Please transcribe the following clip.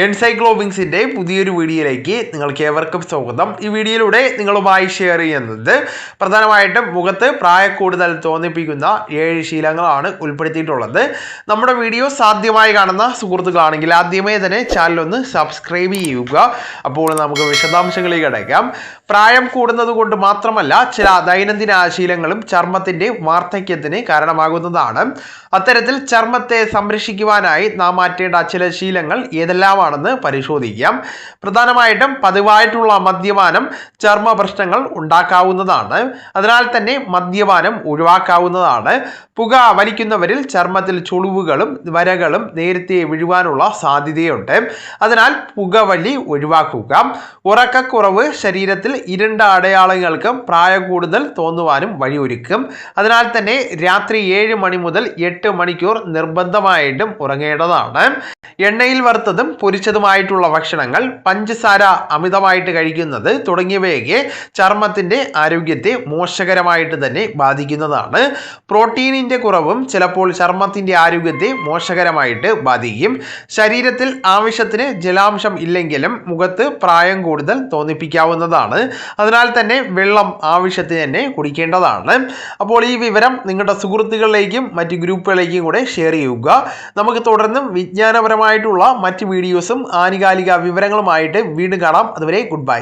എൻസൈക്ലോബിങ്സിന്റെ പുതിയൊരു വീഡിയോയിലേക്ക് നിങ്ങൾക്ക് ഏവർക്കും സ്വാഗതം. ഈ വീഡിയോയിലൂടെ നിങ്ങളുമായി ഷെയർ ചെയ്യുന്നത് പ്രധാനമായിട്ടും മുഖത്ത് പ്രായക്കൂടുതൽ തോന്നിപ്പിക്കുന്ന ഏഴ് ശീലങ്ങളാണ് ഉൾപ്പെടുത്തിയിട്ടുള്ളത്. നമ്മുടെ വീഡിയോ സാധ്യമായി കാണുന്ന സുഹൃത്തുക്കളാണെങ്കിൽ ആദ്യമേ തന്നെ ചാനൽ ഒന്ന് സബ്സ്ക്രൈബ് ചെയ്യുക. അപ്പോൾ നമുക്ക് വിശദാംശങ്ങളിലേക്ക് അടയ്ക്കാം പ്രായം കൂടുന്നത് കൊണ്ട് മാത്രമല്ല ചില ദൈനംദിന ശീലങ്ങളും ചർമ്മത്തിന്റെ വാർദ്ധക്യത്തിന് കാരണമാകുന്നതാണ്. അത്തരത്തിൽ ചർമ്മത്തെ സംരക്ഷിക്കുവാനായി നാം മാറ്റേണ്ട ചില ശീലങ്ങൾ ഏതെല്ലാമാണെന്ന് പരിശോധിക്കാം. പ്രധാനമായിട്ടും പതിവായിട്ടുള്ള മദ്യപാനം ചർമ്മ പ്രശ്നങ്ങൾ ഉണ്ടാക്കാവുന്നതാണ്. അതിനാൽ തന്നെ മദ്യപാനം ഒഴിവാക്കാവുന്നതാണ്. പുക വലിക്കുന്നവരിൽ ചർമ്മത്തിൽ ചുളിവുകളും വരകളും നേരത്തെ വിഴുവാനുള്ള സാധ്യതയുണ്ട്. അതിനാൽ പുകവലി ഒഴിവാക്കുക. ഉറക്കക്കുറവ് ശരീരത്തിൽ ഇരുണ്ട അടയാളങ്ങൾക്കും പ്രായ കൂടുതൽ തോന്നുവാനും വഴിയൊരുക്കും. അതിനാൽ തന്നെ രാത്രി ഏഴ് മണി മുതൽ എട്ട് മണിക്കൂർ നിർബന്ധമായിട്ടും ഉറങ്ങേണ്ടതാണ്. എണ്ണയിൽ വറുത്തതും പൊരിച്ചതുമായിട്ടുള്ള ഭക്ഷണങ്ങൾ പഞ്ചസാര അമിതമായിട്ട് കഴിക്കുന്നത് തുടങ്ങിയവയൊക്കെ ചർമ്മത്തിന്റെ ആരോഗ്യത്തെ മോശകരമായിട്ട് തന്നെ ബാധിക്കുന്നതാണ്. പ്രോട്ടീനിന്റെ കുറവും ചിലപ്പോൾ ചർമ്മത്തിന്റെ ആരോഗ്യത്തെ മോശകരമായിട്ട് ബാധിക്കും. ശരീരത്തിൽ ആവശ്യത്തിന് ജലാംശം ഇല്ലെങ്കിലും മുഖത്ത് പ്രായം കൂടുതൽ തോന്നിപ്പിക്കാവുന്നതാണ്. അതിനാൽ തന്നെ വെള്ളം ആവശ്യത്തിന് തന്നെ കുടിക്കേണ്ടതാണ്. അപ്പോൾ ഈ വിവരം നിങ്ങളുടെ സുഹൃത്തുക്കളിലേക്കും മറ്റ് ഗ്രൂപ്പുകളിലേക്കും കൂടെ ഷെയർ ചെയ്യുക. നമുക്ക് തുടർന്നും വിജ്ഞാനപരമായിട്ടുള്ള മറ്റ് വീഡിയോസും ആനുകാലിക വിവരങ്ങളുമായിട്ട് വീണ്ടും കാണാം. അതുവരെ ഗുഡ് ബൈ.